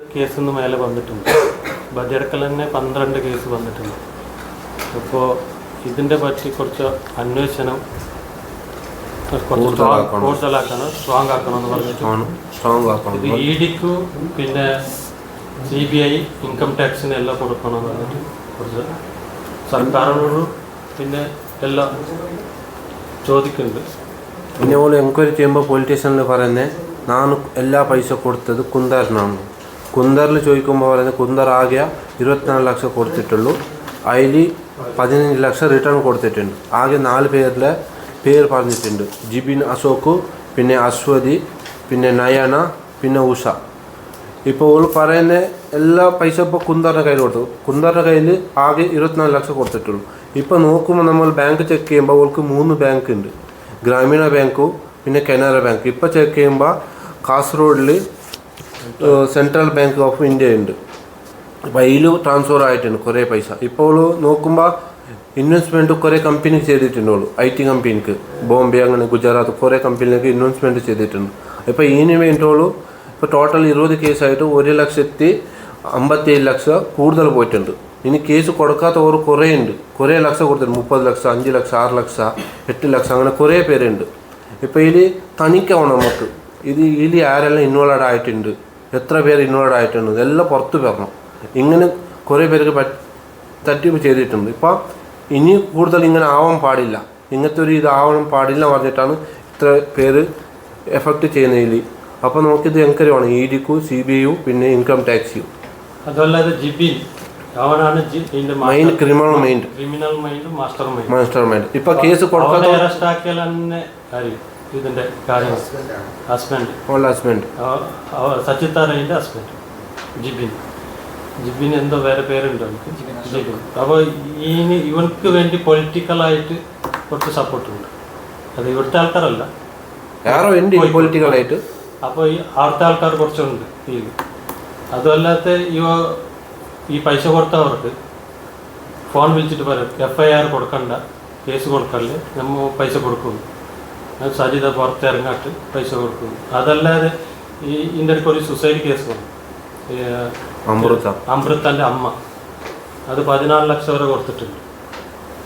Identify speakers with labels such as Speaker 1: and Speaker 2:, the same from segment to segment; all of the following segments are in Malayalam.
Speaker 1: കേസിന്ന് മേലെ വന്നിട്ടുണ്ട്. ബദിയടക്കൽ തന്നെ പന്ത്രണ്ട് കേസ് വന്നിട്ടുണ്ട്. അപ്പോൾ ഇതിന്റെ പറ്റി കുറച്ച് അന്വേഷണം
Speaker 2: കൂടുതലാക്കണം.
Speaker 1: സ്ട്രോങ് ആക്കണം എന്ന് പറഞ്ഞിട്ട്. ഇത് ഇ ഡിക്കു പിന്നെ സി ബി ഐ ഇൻകം ടാക്സിന് എല്ലാം കൊടുക്കണം എന്ന് പറഞ്ഞിട്ട് കുറച്ച് സർക്കാരിനോട് പിന്നെ എല്ലാം ചോദിക്കുന്നുണ്ട്.
Speaker 2: പിന്നെ ഓൾ എൻക്വയറി ചെയ്യുമ്പോൾ പോലീസ് സ്റ്റേഷനിൽ പറയുന്നത് നാണു എല്ലാ പൈസ കൊടുത്തത് കുന്ദറിനാണ് കുന്ദറിൽ ചോദിക്കുമ്പോൾ പറയുന്നത് കുന്ദർ ആകെ ഇരുപത്തിനാല് ലക്ഷം കൊടുത്തിട്ടുള്ളൂ. അതിൽ പതിനഞ്ച് ലക്ഷം റിട്ടേൺ കൊടുത്തിട്ടുണ്ട്. ആകെ നാല് പേരിലെ പേര് പറഞ്ഞിട്ടുണ്ട്. ജിബിൻ അശോക് പിന്നെ അശ്വതി പിന്നെ നയന പിന്നെ ഉഷ. ഇപ്പോൾ ഓൾ പറയുന്ന എല്ലാ പൈസ ഇപ്പോൾ കുന്ദറിന്റെ കയ്യിൽ കൊടുത്തു. കുന്ദറിന്റെ കയ്യിൽ ആകെ ഇരുപത്തിനാല് ലക്ഷം കൊടുത്തിട്ടുള്ളൂ. ഇപ്പോൾ നോക്കുമ്പോൾ നമ്മൾ ബാങ്ക് ചെക്ക് ചെയ്യുമ്പോൾ ഓൾക്ക് മൂന്ന് ബാങ്ക് ഉണ്ട്. ഗ്രാമീണ ബാങ്കും പിന്നെ കനറ ബാങ്ക് ഇപ്പോൾ ചെക്ക് ചെയ്യുമ്പോൾ കാസർഗോഡിൽ സെൻട്രൽ ബാങ്ക് ഓഫ് ഇന്ത്യ ഉണ്ട്. അപ്പോൾ അതിൽ ട്രാൻസ്ഫർ ആയിട്ടുണ്ട് കുറേ പൈസ. ഇപ്പോൾ നോക്കുമ്പോൾ ഇൻവെസ്റ്റ്മെന്റ് കുറേ കമ്പനിക്ക് ചെയ്തിട്ടുണ്ടോളൂ. ഐ ടി കമ്പനിക്ക് ബോംബെ അങ്ങനെ ഗുജറാത്ത് കുറേ കമ്പനിയിലേക്ക് ഇൻവെസ്റ്റ്മെന്റ് ചെയ്തിട്ടുണ്ട്. ഇപ്പോൾ ഇതിന് വേണ്ടിയുള്ളൂ ഇപ്പോൾ ടോട്ടൽ ഇരുപത് കേസായിട്ട് ഒരു ലക്ഷത്തി അമ്പത്തേഴ് ലക്ഷം കൂടുതൽ പോയിട്ടുണ്ട്. ഇനി കേസ് കൊടുക്കാത്തവർ കുറേ ഉണ്ട്. കുറേ ലക്ഷം കൊടുത്തിട്ടുണ്ട്. മുപ്പത് ലക്ഷം അഞ്ച് ലക്ഷം ആറ് ലക്ഷം എട്ട് ലക്ഷം അങ്ങനെ കുറേ പേരുണ്ട്. ഇപ്പോൾ ഇതിൽ തനിക്കാവണം നമുക്ക്. ഇത് ഇതിൽ ആരെല്ലാം ഇൻവോൾവ് ആയിട്ടുണ്ട്. എത്ര പേര് ഇൻവോൾവ് ആയിട്ടുണ്ട്? ഇതെല്ലാം പുറത്ത് വരണം. ഇങ്ങനെ കുറേ പേർക്ക് തട്ടിപ്പ് ചെയ്തിട്ടുണ്ട്. ഇപ്പോൾ ഇനി കൂടുതൽ ഇങ്ങനെ ആവാൻ പാടില്ല. ഇങ്ങനത്തെ ഒരു ഇതാവണം പാടില്ല പറഞ്ഞിട്ടാണ് ഇത്ര പേര് എഫക്റ്റ് ചെയ്യുന്നതിൽ അപ്പോൾ നമുക്കിത് എൻക്വയറി വേണം ഇ ഡിക്കു സി ബി യു പിന്നെ ഇൻകം
Speaker 1: അതല്ലാതെ ജിബിൻ അവനാണ് ജി- ഇതിന്റെ
Speaker 2: mind
Speaker 1: criminal mind criminal mind
Speaker 2: mastermind mastermind ഇപ്പൊ കേസ്
Speaker 1: അവനെ ഇതിന്റെ കാര്യങ്ങൾ ഹസ്ബൻഡ്
Speaker 2: ഓൾ ഹസ്ബൻഡ്
Speaker 1: സച്ചിത്ത റൈന്റെ ഹസ്ബൻഡ് ജിബിൻ. ജിബിൻ എന്തോ വേറെ പേരുണ്ട് നമുക്ക് ജിബിൻ അപ്പോൾ ഇനി ഇവർക്ക് വേണ്ടി പൊളിറ്റിക്കലായിട്ട് കുറച്ച് സപ്പോർട്ട് ഉണ്ട്. അത് ഇവിടുത്തെ ആൾക്കാരല്ല.
Speaker 2: ആരോ ഉണ്ട് പൊളിറ്റിക്കലായിട്ട്
Speaker 1: അപ്പോൾ ഈ അവിടുത്തെ ആൾക്കാർ കുറച്ചുണ്ട് ഈ അതുമല്ലാത്ത ഇവ ഈ പൈസ കൊടുത്തവർക്ക് ഫോൺ വിളിച്ചിട്ട് പറയും എഫ് ഐ ആർ കൊടുക്കണ്ട കേസ് കൊടുക്കല്ലേ നമ്മൾ പൈസ കൊടുക്കും അത് സജിത പുറത്തിറങ്ങാട്ട് പൈസ കൊടുക്കും അതല്ലാതെ ഈ ഇതിന്റെ ഇടയ്ക്ക് ഒരു സുസൈഡ് കേസ് വന്നു.
Speaker 2: അമൃത.
Speaker 1: അമൃതന്റെ അമ്മ. അത് പതിനാല് ലക്ഷം വരെ കൊടുത്തിട്ടുണ്ട്.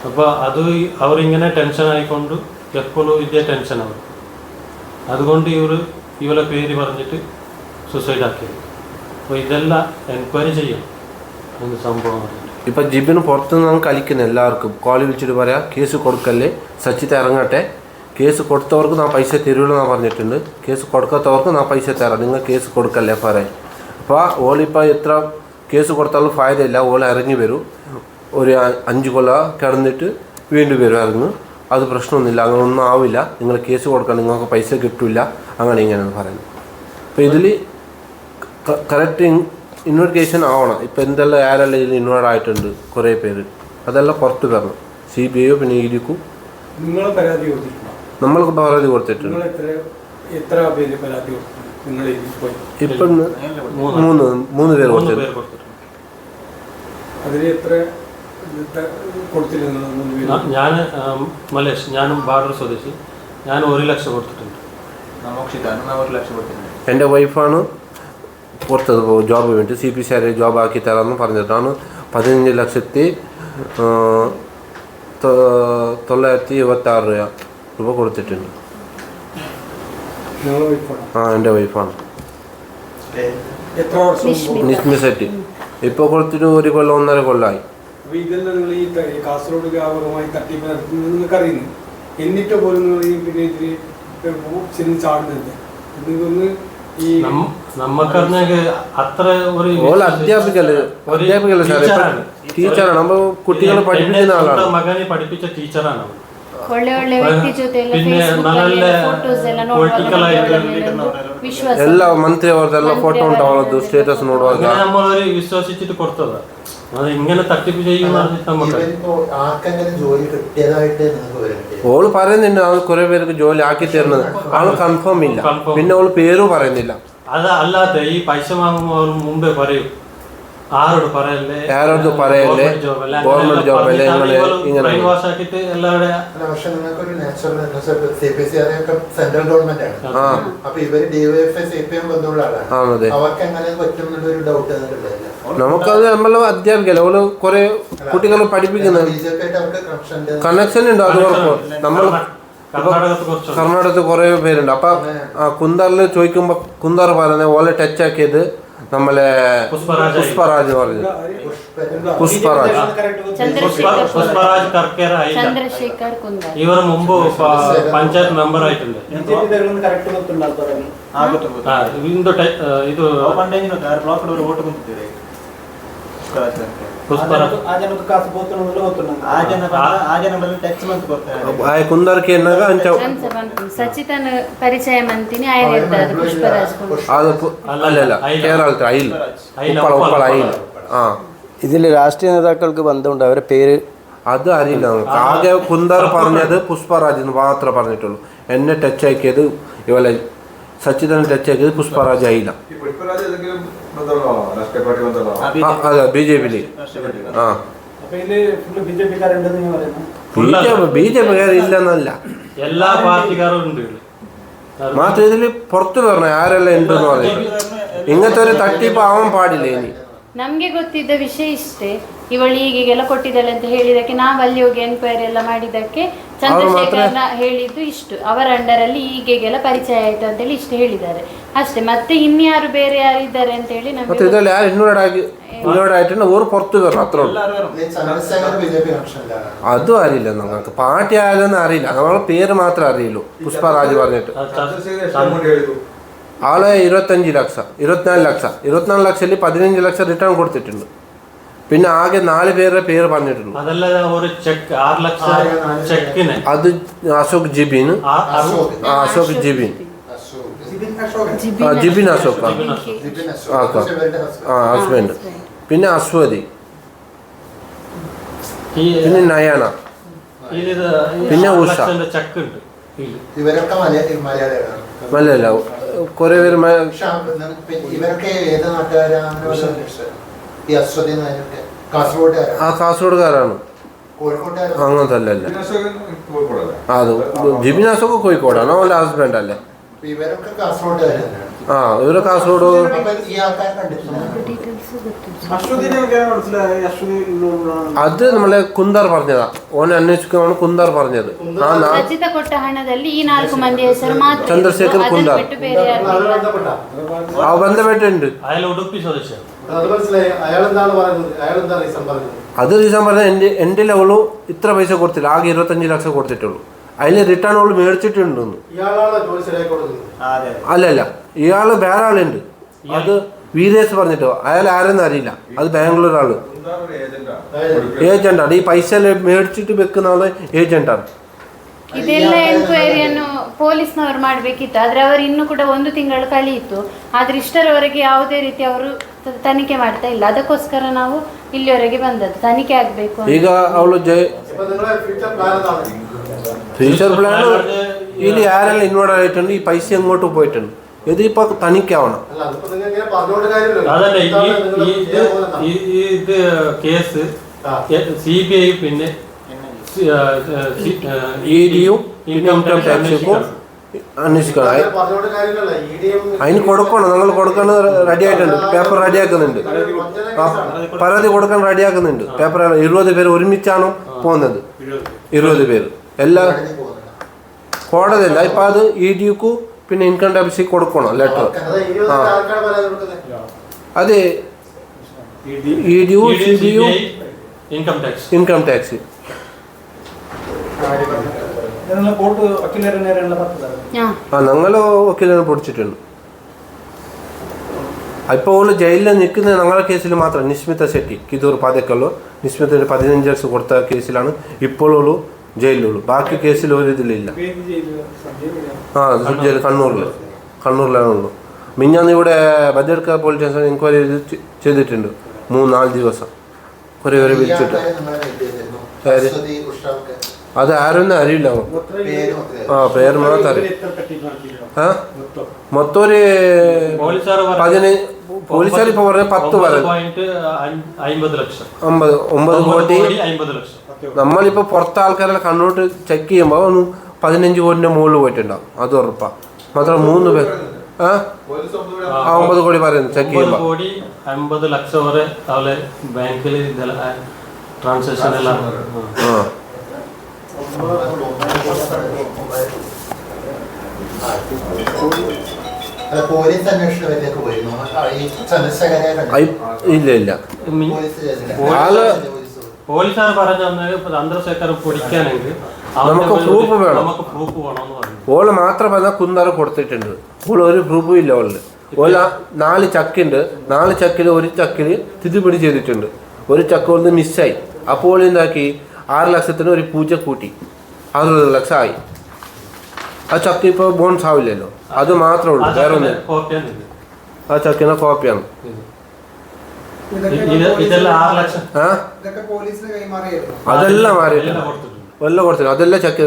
Speaker 1: അപ്പോൾ അത് അവർ അവരിങ്ങനെ ടെൻഷൻ ആയിക്കൊണ്ട് എപ്പോഴും ഇതേ ടെൻഷൻ അവർ അതുകൊണ്ട് ഇവർ ഇവരെ പേര് പറഞ്ഞിട്ട് സുസൈഡ് ആക്കിയത്. അപ്പോൾ ഇതെല്ലാം എൻക്വയറി ചെയ്യണം. എന്ത് സംഭവം ഇപ്പൊ
Speaker 2: ഇപ്പം ജിബിന് പുറത്തുനിന്നാണ് കളിക്കുന്നത് എല്ലാവർക്കും. കോളി വിളിച്ചിട്ട് പറയാം കേസ് കൊടുക്കല്ലേ? സച്ചിത്ത് ഇറങ്ങട്ടെ. കേസ് കൊടുത്തവർക്ക് നാ പൈസ തരുള്ളൂ എന്ന് പറഞ്ഞിട്ടുണ്ട്. കേസ് കൊടുക്കാത്തവർക്ക് നാ പൈസ തരാം. നിങ്ങൾ കേസ് കൊടുക്കല്ലേ പറയാൻ അപ്പോൾ ഓളിപ്പോൾ എത്ര കേസ് കൊടുത്താലും ഫായതയില്ല ഓൾ ഇറങ്ങി വരും. ഒരു അഞ്ച് കൊല്ല കിടന്നിട്ട് വീണ്ടും വരും ഇറങ്ങും അത് പ്രശ്നമൊന്നുമില്ല. അങ്ങനെ ഒന്നും ആവില്ല. നിങ്ങൾ കേസ് കൊടുക്കാൻ നിങ്ങൾക്ക് പൈസ കിട്ടില്ല അങ്ങനെ ഇങ്ങനെയാണ് പറയുന്നത്. അപ്പോൾ ഇതിൽ കറക്റ്റ് ഇൻവെസ്റ്റിഗേഷൻ ആവണം. ഇപ്പോൾ എന്തെല്ലാം ആരെല്ലാം ഇതിൽ ഇൻവോൾവ് ആയിട്ടുണ്ട് കുറേ പേര്. അതെല്ലാം പുറത്ത് വരണം. സി ബി ഐയോ പിന്നെ ഇരിക്കും
Speaker 3: നിങ്ങൾ പരാതി കൊടുത്തിട്ടുണ്ടോ
Speaker 2: നമ്മൾക്ക് പരാതി കൊടുത്തിട്ടുണ്ട്.
Speaker 3: നിങ്ങൾ എത്ര പേര് പരാതി
Speaker 2: ഇപ്പം
Speaker 1: മൂന്ന്
Speaker 2: മൂന്ന് മൂന്ന് പേര് കൊടുത്തിട്ടുണ്ട്.
Speaker 3: അതിൽ എത്ര
Speaker 1: ഞാൻ മലേഷ് ഞാനും ബാർഡർ സ്വദേശി. ഞാൻ ഒരു ലക്ഷം കൊടുത്തിട്ടുണ്ട്.
Speaker 4: എന്റെ ഒരു ലക്ഷം കൊടുത്തിട്ടുണ്ട്.
Speaker 2: എന്റെ വൈഫാണ് പുറത്തത് ജോബ് വേണ്ടി. സി പി സി ജോബ് ആക്കി തരാമെന്ന് പറഞ്ഞിട്ടാണ് പതിനഞ്ച് ലക്ഷത്തി തൊള്ളായിരത്തി ഇരുപത്തി ആറ് രൂപ രൂപ കൊടുത്തിട്ടുണ്ട്. ആ എന്റെ വൈഫാണ്? നിസ്മി സെറ്റി. ഇപ്പോൾ കൊടുത്തിട്ട് ഒരു കൊല്ലം ഒന്നര കൊല്ലമായി
Speaker 3: അപ്പൊ ഇതെല്ലാം നിങ്ങൾ ഈ ത- കാസർഗോഡ് വ്യാപകമായി തട്ടിപ്പ് നടത്തുന്നത് നിങ്ങൾക്ക് അറിയുന്നു എന്നിട്ട് പോലും നിങ്ങൾ ഈ പിന്നെ ഇതിൽ ചെന്ന് ചാടുന്നുണ്ട് ഇതൊന്ന് ഈ
Speaker 1: നമ്മ- നമ്മക്കറിഞ്ഞെങ്കിൽ അത്ര ഒരു
Speaker 2: ഓൾ അധ്യാപികൽ
Speaker 1: ഒരു
Speaker 2: സാർ
Speaker 1: ടീച്ചറാണ്.
Speaker 2: നമ്മൾ കുട്ടികളെ പഠിപ്പിക്കുന്ന ആളാണ്.
Speaker 1: മകനെ പഠിപ്പിച്ച ടീച്ചറാണ്.
Speaker 5: ಎಲ್ಲ
Speaker 2: ಮಂತ್ರಿ ಅವ್ರದ್ದೆಲ್ಲ ಫೋಟೋ ಉಂಟು ಅವಳದ್ದು ಸ್ಟೇಟಸ್ ನೋಡುವಾಗ.
Speaker 1: നമ്മളൊരു വിശ്വസിച്ചിട്ട് കൊടുത്തതാ അത് ഇങ്ങനെ തട്ടിപ്പ്
Speaker 6: ചെയ്യുന്ന
Speaker 2: ഓൾ പറയുന്നുണ്ട് അവൾ കുറെ പേർക്ക് ജോലി ആക്കി തരുന്നത്. ആൾ കൺഫേം ഇല്ല. പിന്നെ അവൾ പേരും പറയുന്നില്ല.
Speaker 1: അത് ഈ പൈസ വാങ്ങുമ്പോൾ മുമ്പേ പറയും ആരോട് പറയല്ലേ?
Speaker 2: ഗവൺമെന്റ് അല്ലേ? ഇങ്ങനെ- ഇങ്ങനെ.
Speaker 6: സെൻട്രൽ ഗവൺമെന്റ് ആണ്. അപ്പൊ ഇവർ ഡിവൈഎഫ്ഐ സി പി എം ബന്ധമുള്ള ആളാണ്.
Speaker 2: ആ അതെ.
Speaker 6: അവർക്ക് എങ്ങനെ പറ്റും എന്നുള്ളൊരു ഡൗട്ട്
Speaker 2: നമുക്കത് നമ്മളെ അധ്യാപിക്കല്ലേ? ഓൾ കുറെ കുട്ടികളെ പഠിപ്പിക്കുന്നത്
Speaker 6: കണക്ഷൻ
Speaker 2: ഉണ്ട്. അത് കുഴപ്പം നമ്മൾ കർണാടകത്ത് കുറേ പേരുണ്ട്. അപ്പൊ കുന്താറിൽ ചോദിക്കുമ്പോ കുന്താർ പറയുന്നത് ഓലെ ടച്ച് ആക്കിയത്
Speaker 1: ನಮ್ಮಲ್ಲೇ
Speaker 5: ಪುಷ್ಪರಾಜ್
Speaker 1: ಪುಷ್ಪರಾಜ್ ಅವರಿದೆ ಪುಷ್ಪರಾಜ್.
Speaker 5: ಚಂದ್ರಶೇಖರ್
Speaker 1: ಪುಷ್ಪರಾಜ್ ಕರ್ಕೇರ ಚಂದ್ರಶೇಖರ್
Speaker 7: ಇವರ ಮುಂಬು ಪಂಚಾಯತ್
Speaker 4: ಮೆಂಬರ್
Speaker 1: ಆಯ್ತು ಇಂದು ಇದು
Speaker 4: ಬ್ಲಾಕ್ ಓಟ್ ಕುಂತಿದ್ದೀರಿ
Speaker 2: ಆಯ ಕುಂದರ್ಕೆ ಏನಾಗ ಅಂಚ
Speaker 5: ಸಚಿತನ ಪರಿಚಯ ಮಂತೀನಿ
Speaker 8: ഇതിൽ രാഷ്ട്രീയ നേതാക്കൾക്ക് ബന്ധമുണ്ട്. അവരെ പേര്
Speaker 2: അത് അറിയില്ല ആകെ കുന്ദർ പറഞ്ഞത് പുഷ്പരാജ് എന്ന് മാത്രമേ പറഞ്ഞിട്ടുള്ളൂ. എന്നെ ടച്ച് ആക്കിയത് ഇവളെ സച്ചിതനെ ടച്ച് ആക്കിയത് പുഷ്പരാജ് ആയില്ല
Speaker 9: ഈ പുഷ്പരാജ് ഏതെങ്കിലും ബന്ധമുള്ള രാഷ്ട്രീയ പാർട്ടി ബന്ധമുള്ള
Speaker 4: ಆ
Speaker 2: ആ,
Speaker 4: BJP
Speaker 2: അതെ ബി ജെ പിയില്
Speaker 4: ರಾಷ್ಟ್ರಪತಿ
Speaker 2: ആ
Speaker 7: അപ്പൊ ഇതില് ഫുള്ള് ബി ജെ പി കാരുണ്ടെന്ന് ഞാൻ പറയുന്നു
Speaker 2: B J P B J P ഇല്ലെന്നല്ല
Speaker 1: എല്ലാ പാർട്ടിക്കാരും ഉണ്ട് ഇതില്.
Speaker 2: മാത്രം ഇതിൽ പുറത്തു പറഞ്ഞ ആരെല്ലാം ഉണ്ടെന്ന് പറഞ്ഞിട്ട് ഇങ്ങനത്തെ ഒരു തട്ടിപ്പ് ആവാൻ പാടില്ല ഇനി
Speaker 5: ನಮ್ಗೆ ಗೊತ್ತಿದ್ದ ವಿಷಯ ಇಷ್ಟೇ ಇವಳು ಹೀಗೆಲ್ಲ ಕೊಟ್ಟಿದ್ದಾಳೆ ಅಂತ ಹೇಳಿದಕ್ಕೆ ನಾವು ಅಲ್ಲಿ ಹೋಗಿ ಎನ್ಕ್ವೈರಿ ಎಲ್ಲ ಮಾಡಿದ್ದಕ್ಕೆ ಚಂದ್ರಶೇಖರ ಹೇಳಿದ್ದು ಇಷ್ಟು. ಅವರ ಅಂಡರಲ್ಲಿ ಈಗೆಲ್ಲ ಪರಿಚಯ ಆಯ್ತು ಅಂತೇಳಿ ಇಷ್ಟು ಹೇಳಿದ್ದಾರೆ. ಅಷ್ಟೇ ಮತ್ತೆ ಇನ್ಯಾರು ಬೇರೆ ಯಾರು ಇದ್ದಾರೆ ಅಂತ ಹೇಳಿ
Speaker 2: ಮತ್ತೆ
Speaker 5: ನಮಗೆ
Speaker 2: ഇതിൽ ആര് ഇൻവോൾവ് ആയി ഇൻവോൾവ് ആയിട്ടുണ്ട് ഓർ പുറത്ത് വരണം അത്രേ ഉള്ളൂ അതും അറിയില്ല ഞങ്ങൾക്ക് പാർട്ടി ആയതെന്ന് അറിയില്ല നമ്മളെ പേര് മാത്രമേ അറിയുള്ളൂ പുഷ്പരാജ് പറഞ്ഞിട്ട് ആൾ ഇരുപത്തഞ്ച് ലക്ഷം ഇരുപത്തിനാല് ലക്ഷം ഇരുപത്തിനാല് ലക്ഷത്തിൽ പതിനഞ്ച് ലക്ഷം റിട്ടേൺ കൊടുത്തിട്ടുണ്ട് പിന്നെ ആകെ നാല് പേരുടെ പേര് പറഞ്ഞിട്ടുള്ളൂ.
Speaker 1: ഒരു ചെക്ക് ആറ് ലക്ഷം ചെക്കിന്.
Speaker 2: അത് അശോക് ജിബിൻ.
Speaker 1: ആ-
Speaker 6: അശോക്.
Speaker 2: ജിബിൻ.
Speaker 6: അശോക്
Speaker 2: ജിബിൻ അശോക്. ആ. ഹസ്ബൻഡ് പിന്നെ അശ്വതി.
Speaker 1: ഈ
Speaker 2: പിന്നെ നയന. പിന്നെ ഉഷ.
Speaker 6: മലയാള
Speaker 2: കൊറേ പേര്
Speaker 6: ഇവരൊക്കെ ഏത് നാട്ടുകാരാണ്? ഈ അശ്വതി നായരൊക്കെ കാസർഗോഡുകാരാണ്
Speaker 2: ആ കാസർഗോഡുകാരാണ്
Speaker 6: കോഴിക്കോട്ടുകാരാണ്
Speaker 2: അങ്ങനത്തെ അല്ലല്ല
Speaker 9: അശോകൻ കോഴിക്കോടല്ലേ
Speaker 2: അത് ജിബിൻ അശോക് കോഴിക്കോടാണ് അവൻ്റെ ഹസ്ബൻഡ് അല്ലേ
Speaker 6: അപ്പൊ ഇവരൊക്കെ കാസർഗോഡുകാർ തന്നെയാണ്
Speaker 2: ആ ഇവര് കാസർഗോഡ്
Speaker 6: അപ്പൊ ഈ ആൾക്കാർ കണ്ടിട്ടില്ല
Speaker 5: ಡೀಟೇಲ್ಸ್ ಗೊತ್ತಿಲ್ಲ
Speaker 7: അശ്വതിനെ ഒക്കെ മനസ്സിലായി അശ്വതി ഉള്ളതാണ്
Speaker 2: അത് നമ്മളെ കുന്താർ പറഞ്ഞതാ ഓനെ അന്വേഷിക്കുമ്പോൾ കുന്താർ പറഞ്ഞത് ആ നാ
Speaker 5: ಸಚಿತ ಕೊಟ್ಟ ಹಣದಲ್ಲಿ ಈ ನಾಲ್ಕು ಮಂದಿ ಹೆಸರು ಮಾತ್ರ ಇತ್ತು.
Speaker 2: ಚಂದ್ರಶೇಖರ್
Speaker 5: ಅದನ್ನ
Speaker 2: ಕುಂದಾರ್.
Speaker 5: ಬಿಟ್ಟು ಬೇರೆ ಯಾರು ಇಲ್ಲ.
Speaker 2: ആ ബന്ധപ്പെട്ടുണ്ട്
Speaker 1: അയാൾ ഉടുപ്പി സ്വദേശിയാണ്
Speaker 10: അത് റീസൺ പറഞ്ഞത്?
Speaker 2: എന്റെ എന്റെ അവൾ ഇത്ര പൈസ കൊടുത്തില്ല. ആകെ ഇരുപത്തഞ്ച് ലക്ഷം കൊടുത്തിട്ടുള്ളൂ. അതിൽ റിട്ടേൺ അവൾ മേടിച്ചിട്ടുണ്ടെന്ന്.
Speaker 4: അല്ല
Speaker 2: അല്ല. ഇയാൾ വേറെ ആളുണ്ട്. അത് വീരേഷ് പറഞ്ഞിട്ടോ? അയാൾ ആരെന്ന് അറിയില്ല. അത് ബാംഗ്ലൂർ
Speaker 9: ആൾ. ഏജന്റാണ്
Speaker 2: ഈ പൈസ മേടിച്ചിട്ട് വെക്കുന്ന ആൾ ഏജന്റാണ്
Speaker 5: ഇതെല്ലാം ಎನ್ಕ್ವೈರಿಯನ್ನು ಪೊಲೀಸ್ನವರು ಮಾಡಬೇಕಿತ್ತು ಆದರೆ ಅವರು ಇನ್ನೂ ಕೂಡ ಒಂದು ತಿಂಗಳು ಕಳೆಯಿತು ತನಿಖೆ ಮಾಡ್ತಾ ಇಲ್ಲ ಅದಕ್ಕೋಸ್ಕರ ನಾವು ಇಲ್ಲಿವರೆಗೆ ಬಂದದ್ದು ತನಿಖೆ ಆಗಬೇಕು
Speaker 2: ಈಗ ಅವಳು ಜೈ
Speaker 10: ഇപ്പൊ നിങ്ങളെ ഫ്യൂച്ചർ പ്ലാൻ എന്താണ്
Speaker 2: ഫ്യൂച്ചർ പ്ലാൻ ഇതിൽ ആരെല്ലാം ഇൻവോൾവ് ആയിട്ടുണ്ട് ഈ പൈസ എങ്ങോട്ട് പോയിട്ടുണ്ട് ഇതിപ്പോ തനിക്കാവണം
Speaker 10: അല്ല അതിപ്പോ നിങ്ങൾ ഇങ്ങനെ പറഞ്ഞുകൊണ്ട് കാര്യമില്ലല്ലോ
Speaker 1: അതല്ല ഈ
Speaker 10: എന്താണ് നിങ്ങള്
Speaker 1: ഈ ഇത്
Speaker 10: ഇതേപോലെ എന്താണ്?
Speaker 1: ഈ- ഈ ഇത് കേസ്
Speaker 10: ആ.
Speaker 1: സി ബി ഐ പിന്നെ
Speaker 2: ഇ ഡിയും ഇൻകം ടാക്സും അന്വേഷിക്കണം
Speaker 10: അങ്ങനെ
Speaker 2: അയ-
Speaker 10: പറഞ്ഞുകൊണ്ട് കാര്യമില്ലല്ലോ ഇ ഡി എം
Speaker 2: അതിന് കൊടുക്കണം. നിങ്ങൾ കൊടുക്കാൻ റെഡി ആയിട്ടുണ്ട് പേപ്പർ റെഡി ആക്കുന്നുണ്ട് ആ പരാതി കൊടുക്കാൻ റെഡി ആക്കുന്നുണ്ട് പേപ്പർ ഇരുപത് പേര് ഒരുമിച്ചാണ് പോകുന്നത്? ഇരുപത് പേര്. എല്ലാ കോടതിയല്ല. ഇപ്പൊ അത് ഇ ഡിക്കു പിന്നെ ഇൻകം ടാക്സിൽ കൊടുക്കണം. ലെറ്റർ ആ. അത്. ഇ ഡിയും സി ഡിയും
Speaker 1: ഇൻകം ടാക്സ്
Speaker 2: ഇൻകം ടാക്സ് ആ. ഞങ്ങൾ വക്കീലിനെ പൊടിച്ചിട്ടുണ്ട്. ഇപ്പോൾ ജയിലിൽ നിൽക്കുന്നത് ഞങ്ങളുടെ കേസിൽ മാത്രം. നിഷ്മിത ശെട്ടി കിദൂർ പാതക്കല്ലോ നിസ്മിത പതിനഞ്ച് വർഷം കൊടുത്ത കേസിലാണ് ഇപ്പോൾ ഓൾ ജയിലിലുള്ളൂ. ബാക്കി കേസിൽ ഒരു ഇതിലില്ല. ആ ജയിൽ കണ്ണൂരിൽ കണ്ണൂരിലാണുള്ളൂ. മിഞ്ഞാന്ന് ഇവിടെ ബജെടുക്ക പോലീസ് സ്റ്റേഷൻ എൻക്വയറി ചെയ്തിട്ടുണ്ട്. മൂന്നാൽ നാല് ദിവസം. കുറേ പേരെ വിളിച്ചിട്ട്. അത് ആരൊന്നും അറിയില്ല ആ പേര് മാത്രം ആ? മൊത്തം ഒരു പതിനഞ്ച് പോലീസുകാർ ഇപ്പൊ പറഞ്ഞ പത്ത്
Speaker 1: പറഞ്ഞു അമ്പത്
Speaker 2: ഒമ്പത് കോടി. നമ്മളിപ്പോ പുറത്തെ ആൾക്കാരെ കണ്ണോട്ട് ചെക്ക് ചെയ്യുമ്പോ ഒന്ന് പതിനഞ്ച് കോടിന്റെ മുകളിൽ പോയിട്ടുണ്ടാവും. അത് ഉറപ്പാ. മാത്രം മൂന്ന് പേർ. ആ?
Speaker 9: ഒമ്പത്
Speaker 2: കോടി പറയുന്നു ചെക്ക്
Speaker 1: ചെയ്യുമ്പോ. അമ്പത് ലക്ഷം വരെ ബാങ്കിൽ ട്രാൻസാക്ഷൻ എല്ലാം. ആ.
Speaker 6: പോലീസ് അന്വേഷണത്തിലേക്ക് പോയിരുന്നു ആ, ഈ
Speaker 2: ഇല്ല ഇല്ല.
Speaker 6: പോലീസ്
Speaker 2: ആൾ
Speaker 6: പോലീസ്
Speaker 1: പോലീസുകാർ പറഞ്ഞു ചന്ദ്രശേഖർ പിടിക്കാനെങ്കിൽ
Speaker 2: നമുക്ക് പ്രൂഫ് വേണം.
Speaker 1: നമുക്ക് പ്രൂഫ് വേണമെന്ന് പറഞ്ഞു.
Speaker 2: ഓൾ മാത്രം പറഞ്ഞാൽ കുന്നറ കൊടുത്തിട്ടുണ്ട്. ഓൾ ഒരു പ്രൂഫും ഇല്ല ഓളിൽ. ഓല നാല് ചക്കുണ്ട്. നാല് ചക്കിൽ ഒരു ചക്കിൽ തിരുപിടി ചെയ്തിട്ടുണ്ട്. ഒരു ചക്ക് ഒന്ന് മിസ്സായി അപ്പോൾ എന്താക്കി? ആറ് ലക്ഷത്തിന് ഒരു പൂജ കൂട്ടി. അറുപത് ലക്ഷമായി. ആ ചക്ക ഇപ്പോൾ ബോൺസ് ആവില്ലല്ലോ. അത് മാത്രമേ ഉള്ളൂ. വേറെ ഒന്നും. ആ ചക്കിന്റെ കോപ്പിയാണ് അതെല്ലാം മാറിയിട്ടുണ്ട്.
Speaker 1: എല്ലാം
Speaker 2: കൊടുത്തില്ല അതെല്ലാം ചക്ക്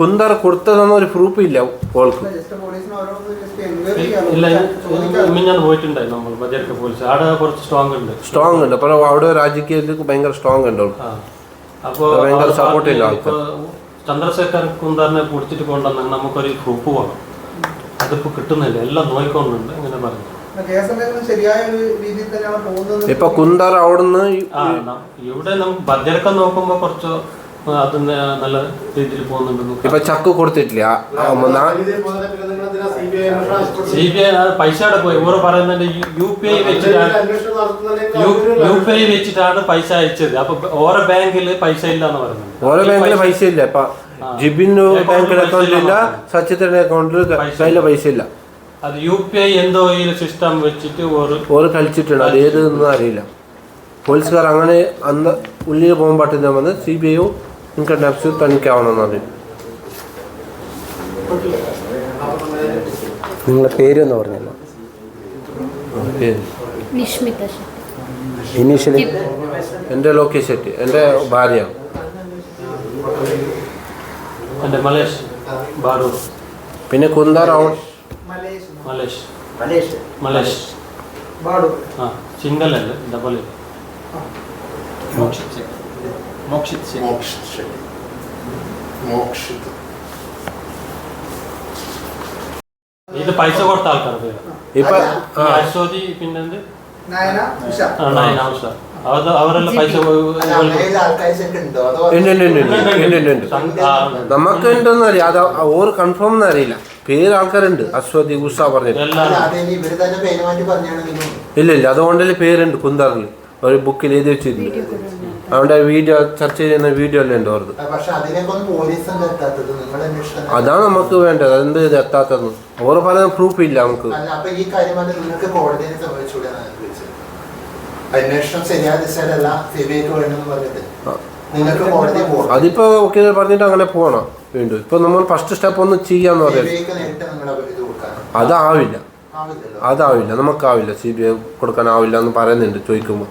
Speaker 2: കുന്തറ കൊടുത്തതെന്ന് ഒരു പ്രൂഫ് ഇല്ല ഓൾക്ക്.
Speaker 1: സ്ട്രോങ് ഉണ്ട്.
Speaker 2: സ്ട്രോങ് ഉണ്ട്. അപ്പോൾ അവിടെ രാജകീയത്തിൽ ഭയങ്കര സ്ട്രോങ് ഉണ്ട് ഓൾക്ക്.
Speaker 1: ആ. അപ്പോ
Speaker 2: ഭയങ്കര
Speaker 1: ആ
Speaker 2: support
Speaker 1: ഇപ്പോ ചന്ദ്രശേഖർ കുന്താറിനെ പിടിച്ചിട്ട് കൊണ്ടുവന്നെങ്കിൽ നമുക്കൊരു ഗ്രൂപ്പ് വേണം അതിപ്പോ കിട്ടുന്നില്ല. എല്ലാം നോക്കിക്കൊണ്ടുണ്ട് ഇങ്ങനെ പറഞ്ഞു.
Speaker 2: ഇപ്പൊ കുന്ദർ അവിടുന്ന്
Speaker 1: ഇവിടെ നമുക്ക് ബജറ്റൊക്കെ നോക്കുമ്പോ കുറച്ച് അതിന് നല്ല രീതിയിൽ പോകുന്നുണ്ടെന്ന്
Speaker 2: ഇപ്പൊ ചക്ക് കൊടുത്തിട്ടില്ല.
Speaker 1: സി ബി ഐ പൈസ അവിടെ പോയി. ഇവർ പറയുന്നുണ്ട് യു പി ഐ വെച്ചിട്ടാണ് യു പി ഐ വെച്ചിട്ടാണ് പൈസ അയച്ചത്. അപ്പൊ ഓരോ ബാങ്കിൽ പൈസ ഇല്ല എന്ന് പറയുന്നത്.
Speaker 2: ഓരോ ബാങ്കിൽ പൈസ ഇല്ല. ഇപ്പൊ. ജിബിന്
Speaker 1: അക്കൗണ്ടിൽ
Speaker 2: ബാങ്കിൽ
Speaker 1: പൈസ
Speaker 2: അക്കൗണ്ടിൽ ഇല്ല. സച്ചിത്തിന്റെ അക്കൗണ്ടിൽ
Speaker 1: പൈസ
Speaker 2: കയ്യിലെ പൈസ ഇല്ല.
Speaker 1: അത് യു പി ഐ എന്തോ ഈ സിസ്റ്റം വെച്ചിട്ട് ഒരു
Speaker 2: ഓര് കളിച്ചിട്ടുണ്ട്. അത് ഏതെന്നും അറിയില്ല. പോലീസുകാർ അങ്ങനെ അന്ന് ഉള്ളിൽ പോകാൻ പറ്റുന്ന സി ബി ഐയോ డబ్బు ടാക്സ് అవునన్నది നിങ്ങളുടെ
Speaker 8: പേര് എന്ന് പറഞ്ഞല്ലോ
Speaker 5: നിഷ്മിത
Speaker 8: ഇനീഷ്യലി
Speaker 2: എന്റെ ലോകേഷ് ഷെട്ടി
Speaker 1: എന്റെ ബാറൂർ
Speaker 2: പിന്നെ കുന്താർ ഔട്ട്
Speaker 7: മലേഷ്യ
Speaker 1: മലേഷ് മലേഷ്
Speaker 7: ബാഡു
Speaker 1: ആ സിംഗൽ അല്ലേ ഡബിൾ
Speaker 4: മോക്ഷിത് ശരി മോക്ഷിത് ശരി
Speaker 6: മോക്ഷിത്.
Speaker 1: ഇത് പൈസ കൊടുത്ത ആൾക്കാർ പേര്
Speaker 2: ഇപ്പൊ
Speaker 1: അശ്വതി പിന്നെന്ത്?
Speaker 2: നമുക്ക് ഉണ്ടെന്ന് അറിയാം അത് ഓർ കൺഫേം എന്ന് അറിയില്ല പേര് ആൾക്കാരുണ്ട് അശ്വതി ഉഷ
Speaker 6: പറഞ്ഞു
Speaker 2: ഇല്ല ഇല്ല അതുകൊണ്ടല്ലേ പേരുണ്ട് കുന്താറിൽ ഒരു ബുക്കിൽ എഴുതി വെച്ചിട്ടുണ്ട് ആ വീഡിയോ ചർച്ച ചെയ്യുന്ന വീഡിയോ
Speaker 6: അല്ലേ നിങ്ങൾ അന്വേഷണം
Speaker 2: അതാണ് നമുക്ക് വേണ്ടത്. അതെന്ത് ഇത് എത്താത്തത്? ഓരോ പറയുന്ന പ്രൂഫ് ഇല്ല നമുക്ക്. അതിപ്പോ ഓക്കെ പറഞ്ഞിട്ട് അങ്ങനെ പോകണം വീണ്ടും. ഇപ്പൊ നമ്മൾ ഫസ്റ്റ് സ്റ്റെപ്പ് ഒന്ന് ചെയ്യാന്ന്
Speaker 6: പറയുന്നത്
Speaker 2: അതാവില്ല. അതാവില്ല. നമുക്കാവില്ല. സി ബി ഐ കൊടുക്കാനാവില്ല എന്ന് പറയുന്നുണ്ട് ചോദിക്കുമ്പോൾ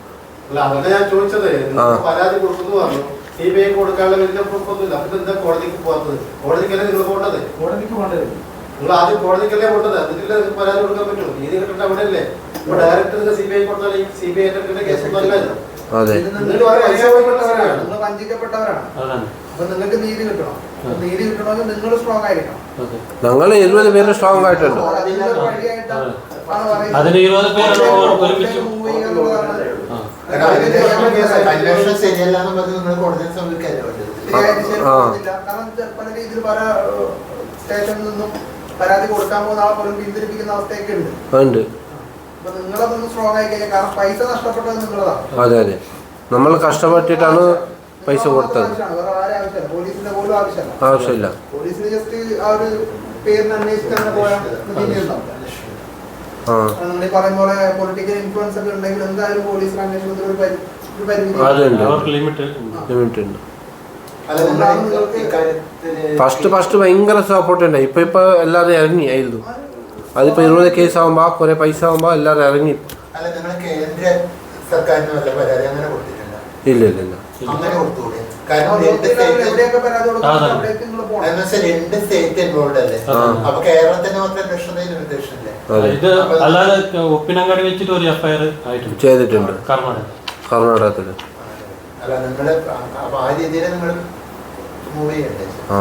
Speaker 2: അതെ. ഞങ്ങൾ ഇരുപത് പേര് സ്ട്രോങ് ആയിട്ടുണ്ട്.
Speaker 1: അതിന് ഇരുപത് പേര് ഒരുമിച്ച്
Speaker 7: പല രീതിയിൽ പല ഏഹ്, സ്റ്റേഷനിൽ നിന്നും പരാതി കൊടുക്കാൻ പോകുന്ന ആളെ പോലും പിന്തിരിപ്പിക്കുന്ന അവസ്ഥയൊക്കെ ഉണ്ട്.
Speaker 2: ഉണ്ട്.
Speaker 7: അപ്പൊ നിങ്ങളതൊന്ന് സ്ട്രോങ് ആയി കഴിഞ്ഞാൽ കാരണം പൈസ നഷ്ടപ്പെട്ടത് നിങ്ങളതാണ്.
Speaker 2: അതെ അതെ. നമ്മൾ കഷ്ടപ്പെട്ടിട്ടാണ് പൈസ കൊടുത്തത്.
Speaker 7: ആവശ്യമില്ല. പോലീസിന്റെ പോലും ആവശ്യമല്ല.
Speaker 2: ആവശ്യമില്ല.
Speaker 7: പോലീസിന് ജസ്റ്റ് ആ ഒരു പേരിന് പോയാൽ നമ്മൾ പോലെ പൊളിറ്റിക്കൽ ഇൻഫ്ലുവൻസ് ഒക്കെ ഉണ്ടെങ്കിൽ എന്തായാലും അന്വേഷണത്തിൽ ഒരു
Speaker 2: ഫസ്റ്റ് ഫസ്റ്റ് ഭയങ്കര സപ്പോർട്ട് ഉണ്ട്. ഇപ്പൊ ഇപ്പൊ എല്ലാവരും ഇറങ്ങി ആയിരുന്നു. അതിപ്പോ ഇരുപത് കേസ് ആവുമ്പോ കുറെ പൈസ ആവുമ്പോ എല്ലാവരും ഇറങ്ങി. ഇല്ല ഇല്ല ഇല്ല.
Speaker 6: അങ്ങനെ കൊടുത്തുകൂടെ? കാരണം രണ്ട് സ്റ്റേറ്റ് ഇൻവോൾവ് അല്ലേ?
Speaker 2: ആ.
Speaker 6: അപ്പൊ കേരളത്തിന് മാത്രം അന്വേഷണത്തിന് നിർദ്ദേശമില്ലേ
Speaker 2: അതെ.
Speaker 1: ഇത് അല്ലാതെ ഒപ്പിനങ്ങാടി വെച്ചിട്ട് ഒരു എഫ്ഐആർ ആയിട്ടുണ്ട്
Speaker 2: ചെയ്തിട്ടുണ്ട്.
Speaker 1: കർണാടക.
Speaker 2: കർണാടകത്തിൽ
Speaker 6: അല്ല അപ്പൊ ആ രീതിയിൽ നിങ്ങൾ മൂവ് ചെയ്യണ്ടേ?
Speaker 2: ആ.